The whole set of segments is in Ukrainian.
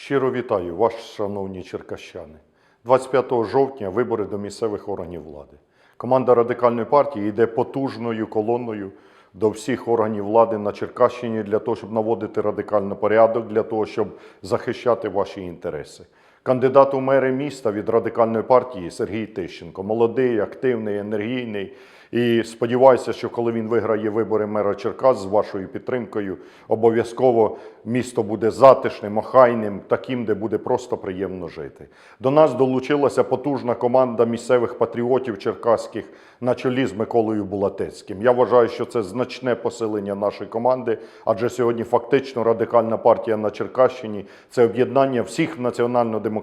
Щиро вітаю вас, шановні черкащани. 25 жовтня вибори до місцевих органів влади. Команда радикальної партії йде потужною колоною до всіх органів влади на Черкащині для того, щоб наводити радикальний порядок, для того, щоб захищати ваші інтереси. Кандидат у мери міста від радикальної партії Сергій Тищенко. Молодий, активний, енергійний. І сподіваюся, що коли він виграє вибори мера Черкас з вашою підтримкою, обов'язково місто буде затишним, охайним, таким, де буде просто приємно жити. До нас долучилася потужна команда місцевих патріотів черкаських на чолі з Миколою Булатецьким. Я вважаю, що це значне посилення нашої команди, адже сьогодні фактично радикальна партія на Черкащині це об'єднання всіх національно-демократичних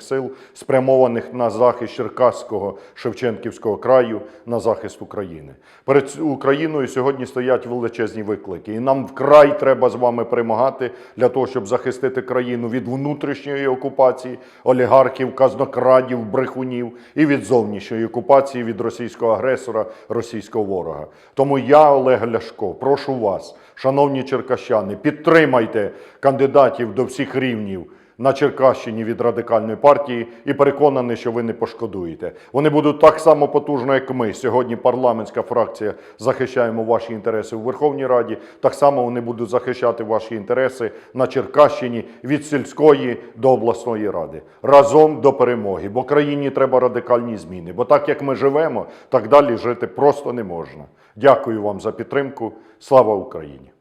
сил, спрямованих на захист Черкаського Шевченківського краю, на захист України. Перед Україною сьогодні стоять величезні виклики, і нам вкрай треба з вами перемагати для того, щоб захистити країну від внутрішньої окупації, олігархів, казнокрадів, брехунів і від зовнішньої окупації від російського агресора, російського ворога. Тому я, Олег Ляшко, прошу вас, шановні черкащани, підтримайте кандидатів до всіх рівнів на Черкащині від радикальної партії і переконаний, що ви не пошкодуєте. Вони будуть так само потужно, як ми. Сьогодні парламентська фракція захищаємо ваші інтереси у Верховній Раді. Так само вони будуть захищати ваші інтереси на Черкащині від сільської до обласної ради. Разом до перемоги. Бо країні треба радикальні зміни. Бо так як ми живемо, так далі жити просто не можна. Дякую вам за підтримку. Слава Україні!